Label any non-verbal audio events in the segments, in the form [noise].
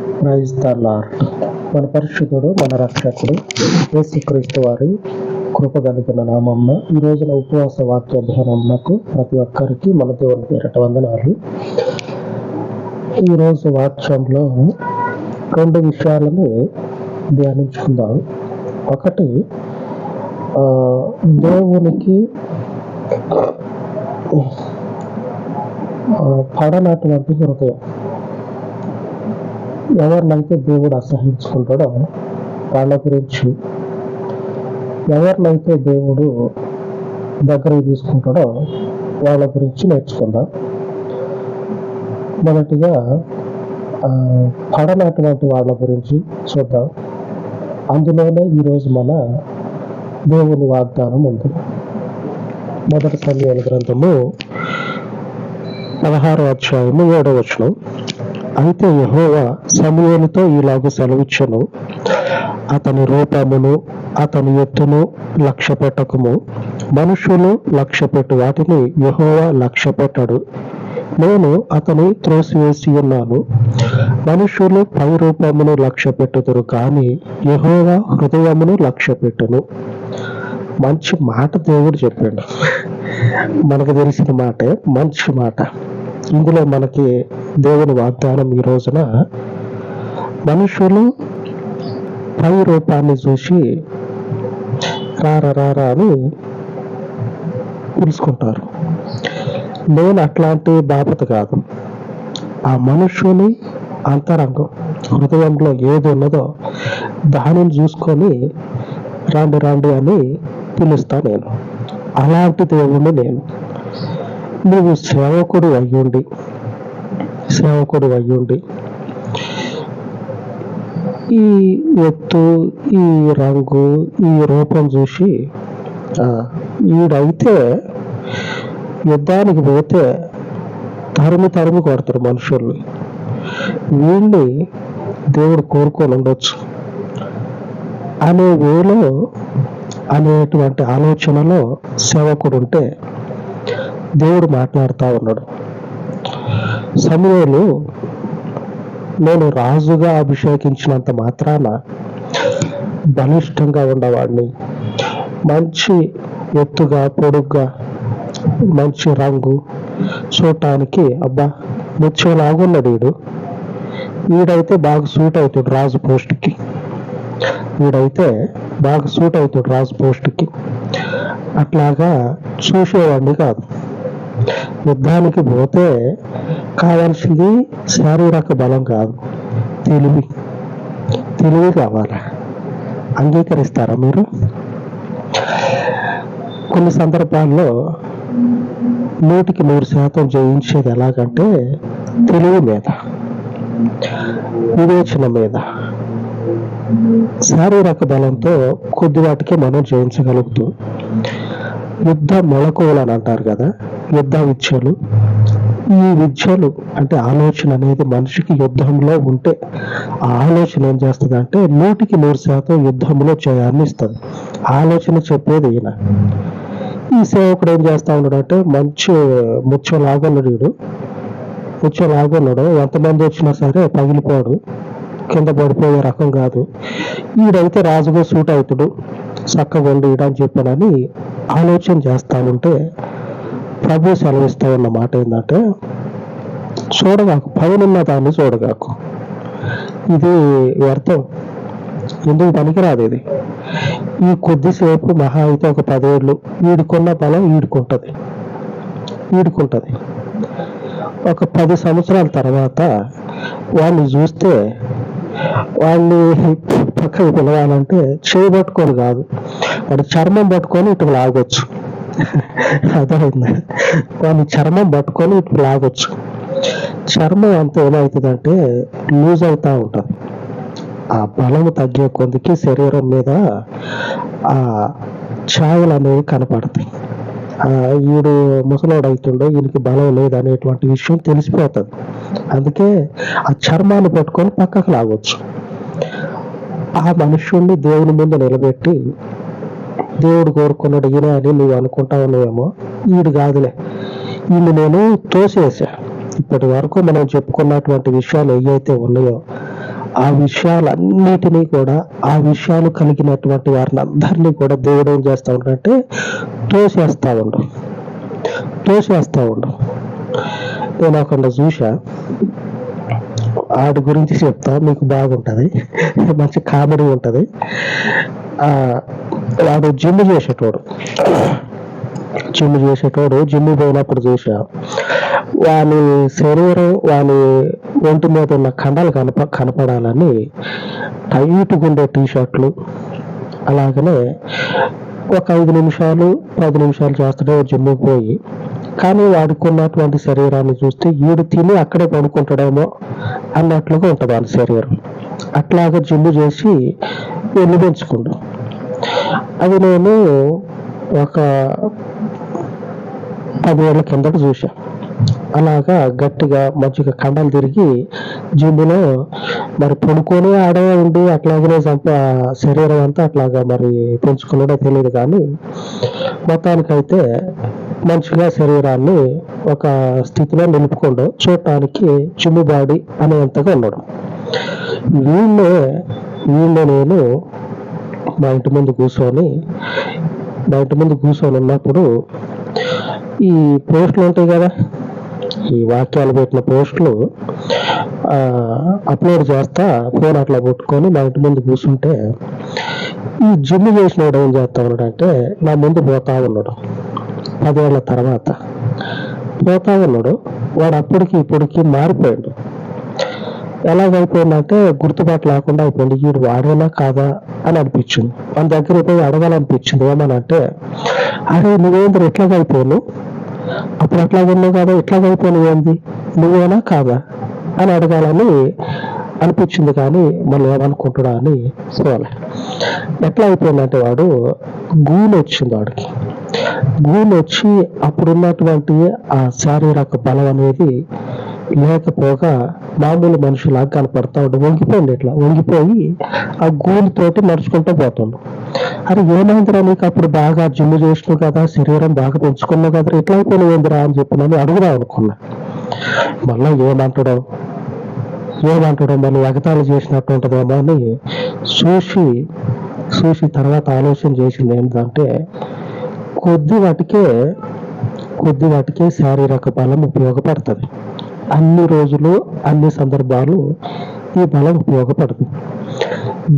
Praise మన పరిశుద్ధుడు మన రక్షకుడు యేసుక్రీస్తు వారి కృప కలిగిన నామమ్మ. ఈ రోజున ఉపవాస వాక్య ధ్యానమ్మకు ప్రతి ఒక్కరికి మన దేవుని పేరట వందనాలు. ఈరోజు వాక్యంలో రెండు విషయాలను ధ్యానించుకుందాం. ఒకటి ఆ, దేవునికి పడనటువంటి హృదయం. ఎవరినైతే దేవుడు అసహించుకుంటాడో వాళ్ళ గురించి ఎవరినైతే దేవుడు దగ్గరకు తీసుకుంటాడో వాళ్ళ గురించి నేర్చుకుందాం. మొదటిగా పడనటువంటి వాళ్ళ గురించి చూద్దాం. అందులోనే ఈరోజు మన దేవుని వాగ్దానం ఉంది. మొదటి సమయాల గ్రంథము పదహారో అధ్యాయము ఏడో వచనం. అయితే యహోవా సమూహలతో ఇలాగ సెలవిచ్చను. అతని రూపమును అతని ఎత్తును లక్ష్య పెట్టకము మనుషులు లక్ష్య పెట్టు వాటిని యహోవా లక్ష్య పెట్టడు నేను అతని త్రోసివేసి ఉన్నాను. మనుషులు పై రూపమును లక్ష్య పెట్టుదురు కానీ యహోవా హృదయమును లక్ష్య పెట్టును మంచి మాట దేవుడు చెప్పాడు. మనకు తెలిసిన మాట మంచి మాట. ఇందులో మనకి దేవుని వాగ్దానం ఈ రోజున మనుషులు పై రూపాన్ని చూసి రారా రారా అని పిలుచుకుంటారు. నేను అట్లాంటి బాపత కాదు. ఆ మనుషుని అంతరంగం హృదయంలో ఏది ఉన్నదో దానిని చూసుకొని రాండి రాండి అని పిలుస్తా నేను. అలాంటి దేవుణ్ణి నేను. నువ్వు సేవకుడు అయ్యుండి సేవకుడు అయ్యుండి ఈ ఎత్తు ఈ రంగు ఈ రూపం చూసి ఈడైతే యుద్ధానికి పోతే తరిమి తరిమి కొడతారు మనుషుల్ని. వీళ్ళని దేవుడు కోరుకొని ఉండొచ్చు. అనే వేలో అనేటువంటి ఆలోచనలో సేవకుడు ఉంటే దేవుడు మాట్లాడుతూ ఉన్నాడు. సమయంలో నేను రాజుగా అభిషేకించినంత మాత్రాన బలిష్టంగా ఉండేవాడిని. మంచి ఎత్తుగా పొడుగ్గా మంచి రంగు చూడటానికి అబ్బా ముత్యంలాగున్నాడు వీడు. వీడైతే బాగా సూట్ అవుతాడు రాజు పోస్ట్కి వీడైతే బాగా సూట్ అవుతాడు రాజు పోస్ట్కి అట్లాగా చూసేవాడిని కాదు. యుద్ధానికి పోతే కావాల్సింది శారీరక బలం కాదు. తెలివి. తెలివి కావాలా? అంగీకరిస్తారా మీరు? కొన్ని సందర్భాల్లో నూటికి నూరు శాతం జయించేది ఎలాగంటే తెలివి మీద వివేచన మీద. శారీరక బలంతో కొద్దివాటికి మనం జయించగలుగుతాం యుద్ధ మెళకువలు అని అంటారు కదా యుద్ధ విద్యలు. ఈ విద్యలు అంటే ఆలోచన అనేది మనిషికి యుద్ధంలో ఉంటే ఆ ఆలోచన ఏం చేస్తుంది అంటే నూటికి నూరు శాతం యుద్ధంలో జయాన్ని ఇస్తుంది. ఆలోచన చెప్పేది ఈయన. ఈ సేవకుడు ఏం చేస్తా ఉన్నాడు అంటే మంచి ముత్యం లాగున్నాడు వీడు ముత్యం లాగున్నాడు ఎంతమంది వచ్చినా సరే పగిలిపోడు. కింద పడిపోయే రకం కాదు. ఈడైతే రాజుగా సూట్ అవుతాడు. చక్కగా ఉండి అని చెప్పానని ఆలోచన చేస్తానుంటే ప్రభు సెలవిస్తూ ఉన్న మాట ఏంటంటే చూడగాకు పైనున్న దాన్ని చూడగాకు. ఇది వ్యర్థం. ఎందుకు పనికిరాదు ఇది? ఈ కొద్దిసేపు మహా అయితే ఒక పదేళ్ళు వీడుకున్న బలం వీడుకుంటుంది వీడుకుంటుంది ఒక పది సంవత్సరాల తర్వాత వాళ్ళని చూస్తే వాళ్ళని పక్కకు పిలవాలంటే చేయి పట్టుకొని కాదు వాడి చర్మం పట్టుకొని ఇటు లాగొచ్చు. [laughs] అర్థమైందా? దాని చర్మం పట్టుకొని ఇప్పుడు లాగొచ్చు. చర్మం అంతా ఏమవుతుందంటే లూజ్ అవుతా ఉంటుంది. ఆ బలం తగ్గే కొద్దికి శరీరం మీద ఆ ఛాయలు అనేవి కనపడతాయి. ఆ ఈడు ముసలోడు అవుతుండో ఈయనకి బలం లేదు అనేటువంటి విషయం తెలిసిపోతుంది. అందుకే ఆ చర్మాన్ని పట్టుకొని పక్కకు లాగొచ్చు. ఆ మనుష్యుణ్ణి దేవుని ముందు నిలబెట్టి దేవుడు కోరుకున్నాడు ఈయన అని నువ్వు అనుకుంటా ఉన్నావేమో ఈడు కాదులే. ఈయన నేను తోసేసా. ఇప్పటి వరకు మనం చెప్పుకున్నటువంటి విషయాలు ఏవైతే ఉన్నాయో ఆ విషయాలన్నిటినీ కూడా ఆ విషయాలు కలిగినటువంటి వారిని అందరినీ కూడా దేవుడు ఏం చేస్తా ఉంటాడంటే తోసేస్తా ఉండు. తోసేస్తా ఉండు. నేను అక్కడ చూసా ఆడి గురించి చెప్తా మీకు బాగుంటది. మంచి కామెడీ ఉంటుంది. వాడు జిమ్ చేసేటోడు. జిమ్ చేసేటోడు జిమ్ పోయినప్పుడు చూసా వాని శరీరం వాని ఒంటి మీద ఉన్న కండలు కనప కనపడాలని టైట్గా ఉండే టీ షర్ట్లు అలాగనే ఒక ఐదు నిమిషాలు పది నిమిషాలు చేస్తాడు జిమ్కి పోయి కానీ వాడుకున్నటువంటి శరీరాన్ని చూస్తే వీడు తిని అక్కడే పడుకుంటాడేమో అన్నట్లుగా ఉంటుంది వాళ్ళ శరీరం. అట్లాగా జిమ్ చేసి వెళ్ళి పెంచుకుంటాం అది నేను ఒక పదివేల కిందట చూసా అలాగా గట్టిగా మంచిగా కండలు తిరిగి జిమ్లో మరి పడుకొని ఆడే ఉండి అట్లాగనే సంప శరీరం అంతా అట్లాగా మరి పెంచుకున్నాడో తెలియదు కానీ మొత్తానికైతే మంచిగా శరీరాన్ని ఒక స్థితిలో నిలుపుకోండు. చూడటానికి జిమ్ము బాడీ అనేంతగా ఉన్నాడు. వీళ్ళే వీళ్ళు నేను మా ఇంటి ముందు కూర్చొని మా ఇంటి ముందు కూర్చొని ఉన్నప్పుడు ఈ పోస్టులు ఉంటాయి కదా ఈ వాక్యాలు పెట్టిన పోస్టులు అప్లోడ్ చేస్తా ఫోన్ అట్లా కొట్టుకొని మా ఇంటి ముందు కూర్చుంటే ఈ జిమ్ చేసిన వాడు ఏం చేస్తా ఉన్నాడు అంటే నా ముందు పోతా ఉన్నాడు. పదేళ్ళ తర్వాత పోతా ఉన్నాడు. వాడు అప్పటికి ఇప్పటికి మారిపోయాడు. ఎలాగైపోయిందంటే గుర్తుబాటు లేకుండా అయిపోయింది. వీడు వాడేనా కాదా? అని అనిపించింది. మన దగ్గర పోయి అడగాలనిపించింది. ఏమని అంటే అరే నువ్వేంద్ర ఎట్లాగైపోయాను అప్పుడు అట్లాగే ఉన్నావు కదా ఎట్లాగైపోయాను ఏంది? నువ్వేనా కాదా? అని అడగాలని అనిపించింది కానీ మళ్ళీ ఏమనుకుంటున్నా అని చూడాలి ఎట్లా అయిపోయిందంటే వాడు గూని వచ్చింది వాడికి. గూని వచ్చి అప్పుడున్నటువంటి ఆ శారీరక బలం అనేది లేకపోగా మామూలు మనిషిలాగా కనపడతా ఉండు. వంగిపోయింది ఇట్లా. వంగిపోయి ఆ గూలుతోటి నడుచుకుంటూ పోతుండు. అరే ఏమైందిరా నీకు? అప్పుడు బాగా జిమ్ చేసినావు కదా శరీరం బాగా పెంచుకున్నావు కదా ఇట్లా అయిపోయినావుందిరా అని చెప్పి నన్ను అడుగుదాం అనుకున్నా. మళ్ళా ఏమంటాడో ఏమంటాడో మళ్ళీ ఎగతాళి చేసినట్టు ఉంటుందేమో అని చూసి చూసి తర్వాత ఆలోచన చేసింది ఏంటంటే కొద్ది వాటికే కొద్ది వాటికే శారీరక బలం ఉపయోగపడుతుంది. అన్ని రోజులు అన్ని సందర్భాలు ఈ బలం ఉపయోగపడుతుంది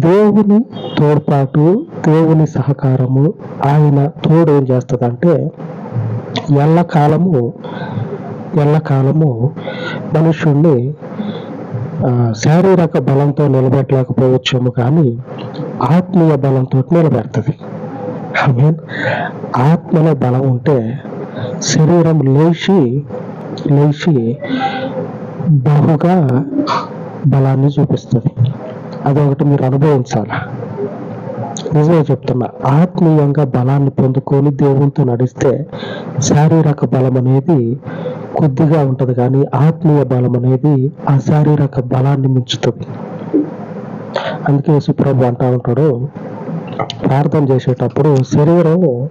దేవుని తోడ్పాటు దేవుని సహకారము ఆయన తోడు ఏం చేస్తుందంటే ఎల్లకాలము ఎల్లకాలము మనుషుణ్ణి శారీరక బలంతో నిలబెట్టలేకపోవచ్చేమో కానీ ఆత్మీయ బలంతో నిలబెడుతుంది. ఐ మీన్ ఆత్మలో బలం ఉంటే శరీరం లేచి లేచి బహుగా బలాన్ని చూపిస్తుంది. అదొకటి మీరు అనుభవించాలి? నిజమే చెప్తున్నా ఆత్మీయంగా బలాన్ని పొందుకొని దేవునితో నడిస్తే శారీరక బలం అనేది కొద్దిగా ఉంటది కానీ ఆత్మీయ బలం అనేది ఆ శారీరక బలాన్ని మించుతుంది. అందుకే సుప్రభు అంటా ఉంటాడు ప్రార్థన చేసేటప్పుడు శరీరం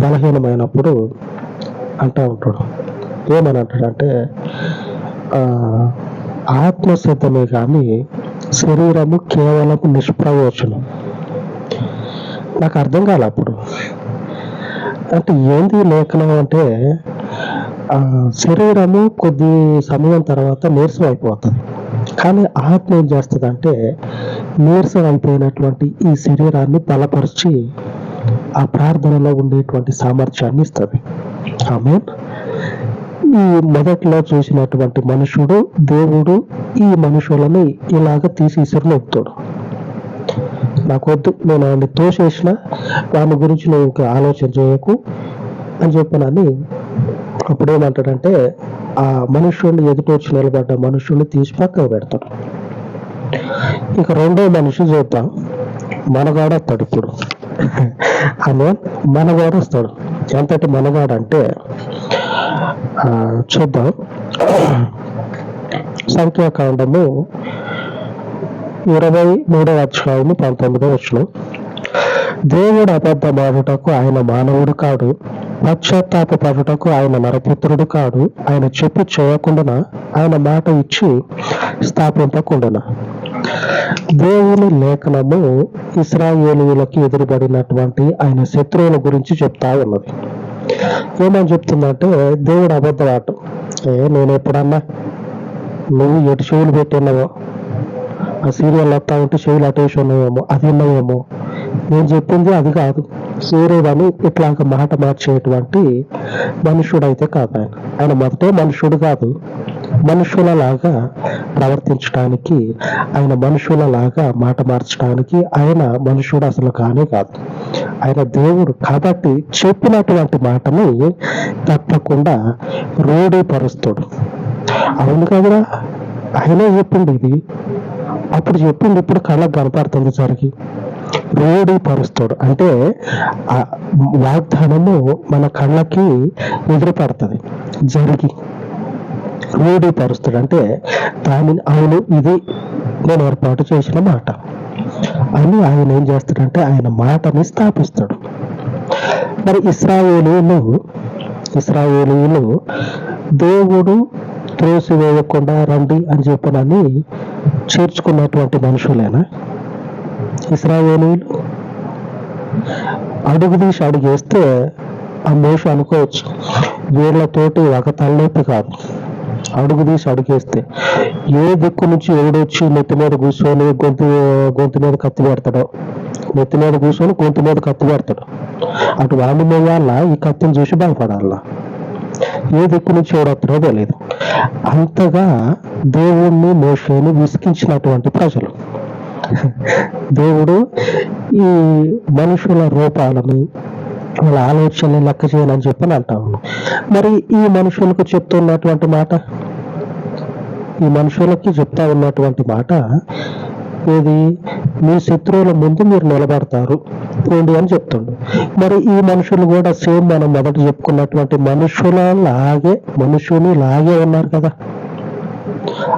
బలహీనమైనప్పుడు అంటా ఉంటాడు. ఏమని అంటాడంటే ఆ, ఆత్మ సిద్ధమే కానీ శరీరము కేవలం నిష్ప్రయోజనం. నాకు అర్థం కాలే అప్పుడు. అంటే ఏంది లేఖనం అంటే శరీరము కొద్ది సమయం తర్వాత నీరసం అయిపోతుంది. కానీ ఆత్మ ఏం చేస్తుంది అంటే నీరసం అయిపోయినటువంటి ఈ శరీరాన్ని బలపరిచి ఆ ప్రార్థనలో ఉండేటువంటి సామర్థ్యాన్ని ఇస్తుంది. ఆమె ఈ మొదట్లో చూసినటువంటి మనుషుడు దేవుడు ఈ మనుషులని ఇలాగ తీసి ఇసురునొప్పుతాడు నాకొద్దు నేను ఆయన్ని తోసేసిన వాని గురించి నువ్వు ఇంకా ఆలోచన చేయకు అని చెప్పనని అప్పుడు ఏమంటాడంటే ఆ మనుషుల్ని ఎదుటొచ్చి నిలబడ్డ మనుషుల్ని తీసి పక్కకు పెడతాడు. ఇక రెండో మనిషి చూద్దాం. మనగాడు వస్తాడు ఇప్పుడు. [laughs] ఆమె మనగాడు వస్తాడు ఎంతటి మనగాడు అంటే చూద్దాం. సంఖ్యాకాండము ఇరవై మూడవ అధ్యాయము పంతొమ్మిదో వచ్చిన దేవుడు అబద్ధమాడుటకు ఆయన మానవుడు కాడు. పశ్చాత్తాప పడుటకు ఆయన నరపుత్రుడు కాడు. ఆయన చెప్పి చేయకుండా ఆయన మాట ఇచ్చి స్థాపింపకుండా దేవుని లేఖనము ఇస్రాయేలీయులకి ఎదురుబడినటువంటి ఆయన శత్రువుల గురించి చెప్తా ఉన్నది. ఏమని చెప్తుందంటే దేవుడు అబద్ధవాటం ఏ నేను ఎప్పుడన్నా నువ్వు ఎటు చెవులు పెట్టినవో ఆ సీరియల్ వస్తా ఉంటే చెవులు అటేసి ఉన్నాయేమో అది ఉన్నాయేమో. నేను చెప్పింది అది కాదు. సూర్యుడని ఇట్లాగ మాట మార్చేటువంటి మనుషుడైతే కాదు ఆయన. ఆయన మొదటే మనుషుడు కాదు. మనుషులలాగా ప్రవర్తించడానికి ఆయన మనుషులలాగా మాట మార్చడానికి ఆయన మనుషుడు అసలు కానే కాదు. ఆయన దేవుడు కాబట్టి చెప్పినటువంటి మాటని తప్పకుండా రూఢీపరుస్తాడు అవును కదరా? ఆయనే చెప్పింది ఇది. అప్పుడు చెప్పింది ఇప్పుడు కళ్ళకు కనపడుతుంది సరికి. రూఢీపరుస్తాడు అంటే ఆ వాగ్దానము మన కళ్ళకి ఎదురుపడుతుంది. జరిగి రూఢీపరుస్తాడు అంటే దానిని అవును ఇది నేను ఏర్పాటు చేసిన మాట. అని ఆయన ఏం చేస్తాడంటే ఆయన మాటని స్థాపిస్తాడు. మరి ఇస్రాయేలీలు ఇస్రాయేలీలు దేవుడు త్రోసివేయకుండా రండి అని చెప్పనని చేర్చుకున్నటువంటి మనుషులేనా? ఇస్రాయేలీలు? అడుగు తీసి అడుగేస్తే ఆ మోష అనుకోవచ్చు వీళ్ళతోటి ఒక తలనొప్పి కాదు. అడుగు తీసి అడుగేస్తే ఏ దిక్కు నుంచి ఎవడొచ్చి నెత్తి మీద కూర్చొని గొంతు గొంతు మీద కత్తి పెడతాడో? నెత్తి మీద కూర్చొని గొంతు మీద కత్తి పెడతాడు? అటు వాడి మీద ఈ కత్తిని చూసి బాధపడాల ఏ దిక్కు నుంచి ఎవడొస్తాడో తెలియదు అంతగా దేవుణ్ణి మోషేని విసిగించినటువంటి ప్రజలు. దేవుడు ఈ మనుషుల రూపాలని వాళ్ళ ఆలోచనని లెక్క చేయాలని చెప్పని అంటా ఉన్నాం. మరి ఈ మనుషులకు చెప్తున్నటువంటి మాట? ఈ మనుషులకి చెప్తా ఉన్నటువంటి మాట ఏది? మీ శత్రువుల ముందు మీరు నిలబడతారు. పోండి అని చెప్తుండు. మరి ఈ మనుషులు కూడా సేమ్ మనం మొదట చెప్పుకున్నటువంటి మనుషుల లాగే మనుషుని లాగే ఉన్నారు కదా.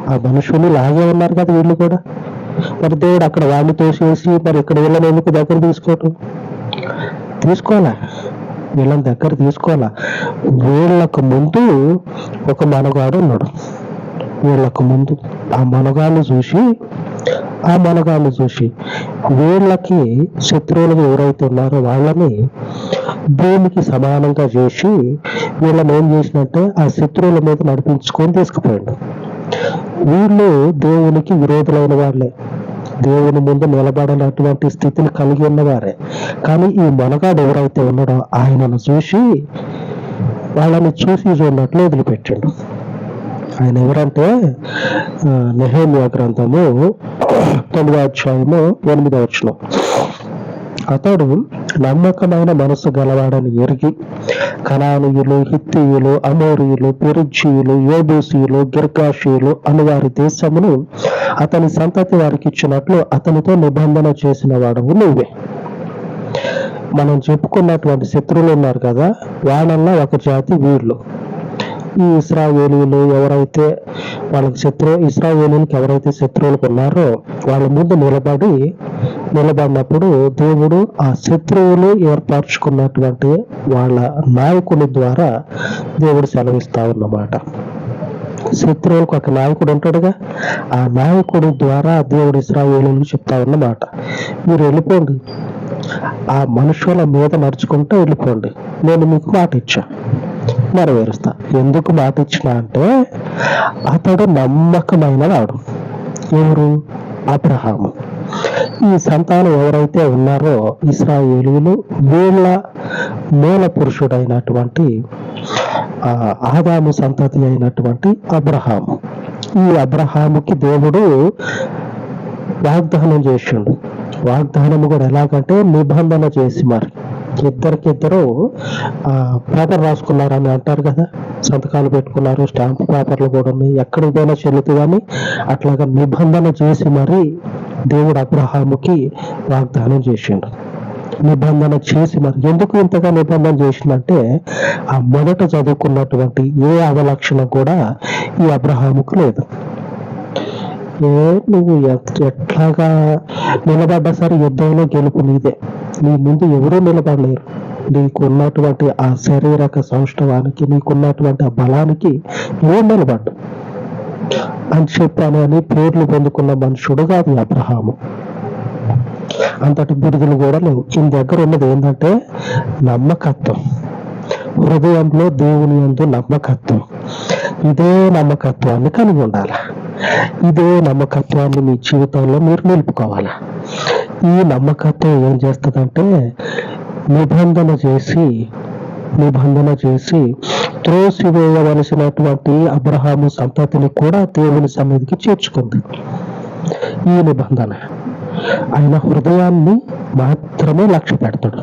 ఆ మనుషుని లాగే ఉన్నారు కదా వీళ్ళు కూడా. మరి దేవుడు అక్కడ వాడిని తోసేసి మరి ఇక్కడ వీళ్ళని ఎందుకు దగ్గర తీసుకోవటం? తీసుకోవాలా? వీళ్ళని దగ్గర తీసుకోవాలా? వీళ్ళకు ముందు ఒక మనగాడు ఉన్నాడు. వీళ్ళకు ముందు ఆ మనగాన్ని చూసి ఆ మనగాన్ని చూసి వీళ్ళకి శత్రువులు ఎవరైతే ఉన్నారో వాళ్ళని భూమికి సమానంగా చేసి వీళ్ళని ఏం చేసినట్టే ఆ శత్రువుల మీద నడిపించుకొని తీసుకుపోయాడు. వీళ్ళు దేవునికి విరోధులైన వాళ్ళే. దేవుని ముందు నిలబడనటువంటి స్థితిని కలిగి ఉన్నవారే. కానీ ఈ మనగాడు ఎవరైతే ఉన్నాడో ఆయనను చూసి వాళ్ళని చూసి చూడనట్లు వదిలిపెట్టిండు. ఆయన ఎవరంటే ఆ, నెహేమియా గ్రంథము తొమ్మిదో అధ్యాయము ఎనిమిదో వచ్చిన అతడు నమ్మకమైన మనసు గలవాడని ఎరిగి కనానీయులు హిత్తియులు అమోరియులు పెరుజీయులు యోబూసీయులు గిర్గాషీయులు అను వారి దేశమును అతని సంతతి వారికి ఇచ్చినట్లు అతనితో నిబంధన చేసిన వాడవు నువ్వే. మనం చెప్పుకున్నటువంటి శత్రువులు ఉన్నారు కదా వాళ్ళల్లో ఒక జాతి వీళ్ళు. ఈ ఇస్రాయేలీలు ఎవరైతే వాళ్ళకి శత్రు ఇస్రాయేలీలకు ఎవరైతే శత్రువులకు ఉన్నారో వాళ్ళ ముందు నిలబడి నిలబడినప్పుడు దేవుడు ఆ శత్రువులు ఏర్పరచుకున్నటువంటి వాళ్ళ నాయకుని ద్వారా దేవుడు సెలవిస్తా ఉన్నమాట. శత్రువులకు ఒక నాయకుడు ఉంటాడుగా ఆ నాయకుడి ద్వారా దేవుడు ఇస్రాయేలీలు చెప్తా ఉన్నమాట. మీరు వెళ్ళిపోండి. ఆ మనుషుల మీద నడుచుకుంటూ వెళ్ళిపోండి. నేను మీకు మాట ఇచ్చా. నెరవేరుస్తా. ఎందుకు మాట ఇచ్చిన అంటే అతడు నమ్మకమైన వాడు. ఎవరు? అబ్రహాము. ఈ సంతానం ఎవరైతే ఉన్నారో ఇస్రాయేలీలు వీళ్ళ మూల పురుషుడైనటువంటి ఆ, ఆదాము సంతతి అయినటువంటి అబ్రహాము. ఈ అబ్రహాముకి దేవుడు వాగ్దానం చేసిండు. వాగ్దానం కూడా ఎలాగంటే నిబంధన చేసి మరి. ఇద్దరికిద్దరు పేపర్ రాసుకున్నారని అంటారు కదా. సంతకాలు పెట్టుకున్నారు స్టాంప్ పేపర్లు కూడా ఉన్నాయి. ఎక్కడికి పోయినా కానీ అట్లాగా నిబంధన చేసి మరి దేవుడు అబ్రహాముకి వాగ్దానం చేసిండు. నిబంధన చేసి మరి ఎందుకు ఇంతగా నిబంధన చేసిందంటే ఆ మొదట చదువుకున్నటువంటి ఏ అవలక్షణం కూడా ఈ అబ్రహాముకు లేదు. ఏ నువ్వు ఎట్లాగా నిలబడ్డా సరే యుద్ధంలో గెలుపు నీదే. నీ ముందు ఎవరూ నిలబడలేరు. నీకున్నటువంటి ఆ శారీరక సౌష్ఠవానికి నీకున్నటువంటి ఆ బలానికి నువ్వు నిలబడ్డు అని చెప్పాను అని పేర్లు పొందుకున్న మనుషుడు కాదు అబ్రహాము. అంతటి బిరుదులు కూడా లేవు. ఈయన దగ్గర ఉన్నది ఏంటంటే నమ్మకత్వం. హృదయంలో దేవుని యందు నమ్మకత్వం. ఇదే నమ్మకత్వాన్ని కలిగి ఉండాలి? ఇదే నమ్మకత్వాన్ని మీ జీవితంలో మీరు నిలుపుకోవాలి? ఈ నమ్మకత్వం ఏం చేస్తుందంటే నిబంధన చేసి నిబంధన చేసి త్రోసివేయవలసినటువంటి అబ్రహాము సంతతిని కూడా దేవుని సన్నిధికి చేర్చుకుంది. ఈ నిబంధన ఆయన హృదయాన్ని మాత్రమే లక్ష్య పెడతాడు.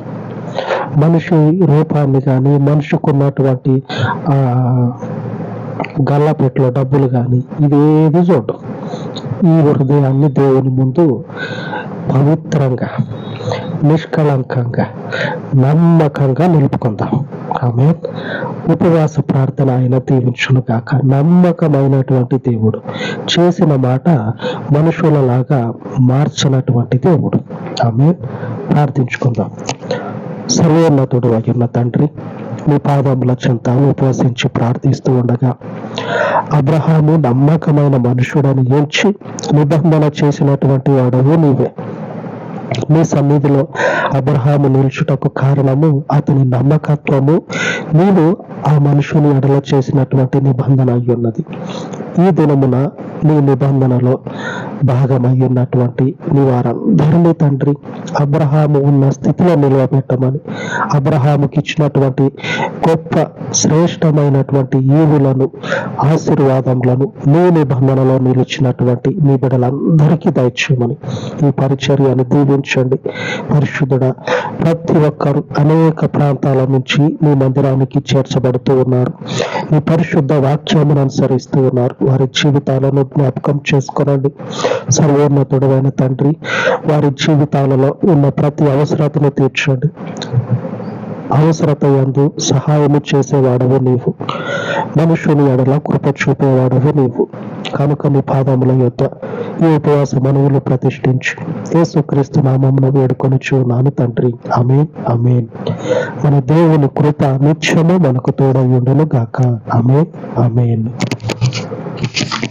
మనిషి రూపాన్ని కానీ మనిషికి ఉన్నటువంటి ఆ గల్లపెట్లో డబ్బులు కానీ ఇదేది చూడడం. ఈ హృదయాన్ని దేవుని ముందు పవిత్రంగా నిష్కళంకంగా నమ్మకంగా నిలుపుకుందాం. ఆమె ఉపవాస ప్రార్థన ఆయన దీవించును కాక నమ్మకమైనటువంటి దేవుడు చేసిన మాట మనుషులలాగా మార్చినటువంటి దేవుడు. ఆమె ప్రార్థించుకుందాం. సర్వోన్నతుడు అయ్యున్న తండ్రి మీ పాదముల చెంత ఉపవసించి ప్రార్థిస్తూ ఉండగా అబ్రహాము నమ్మకమైన మనుషుడని ఎంచి నిబంధన చేసినటువంటి వాడవు నీవే. మీ సన్నిధిలో అబ్రహాము నిల్చుటకు కారణము అతని నమ్మకత్వము. నేను ఆ మనుషుని ఎడల చేసినటువంటి నిబంధన అయి ఉన్నది. ఈ దినమున నీ నిబంధనలో భాగమై ఉన్నటువంటి నీ వారందరినీ తండ్రి అబ్రహాము ఉన్న స్థితిలో నిలవబెట్టమని అబ్రహాముకి ఇచ్చినటువంటి గొప్ప శ్రేష్టమైనటువంటి ఈవులను ఆశీర్వాదములను నీ నిబంధనలో నిలిచినటువంటి నీ బిడ్డలందరికీ దయచేయమని ఈ పరిచర్యను దీవించండి. పరిశుద్ధుడ ప్రతి ఒక్కరు అనేక ప్రాంతాల నుంచి మీ మందిరానికి చేర్చబడుతూ ఉన్నారు. ఈ పరిశుద్ధ వాక్యమును అనుసరిస్తూ ఉన్నారు. వారి జీవితాలను జ్ఞాపకం చేసుకోనండి. సర్వోన్నతుడమైన తండ్రి వారి జీవితాలలో ఉన్న ప్రతి అవసరతను తీర్చండి. అవసరత యందు సహాయము చేసేవాడవు నీవు. మనుషుని ఎడల కృప చూపేవాడవు నీవు. కనుక నీ పాదముల యొక్క ఈ ఉపవాస మనవులు ప్రతిష్ఠించి యేసుక్రీస్తు నామమును వేడుకొని చూనాను తండ్రి. అమేన్ అమేన్ మన దేవుని కృప నిత్యము మనకు తోడై ఉండను గాక అమేన్ అమేన్ Thank [laughs] you.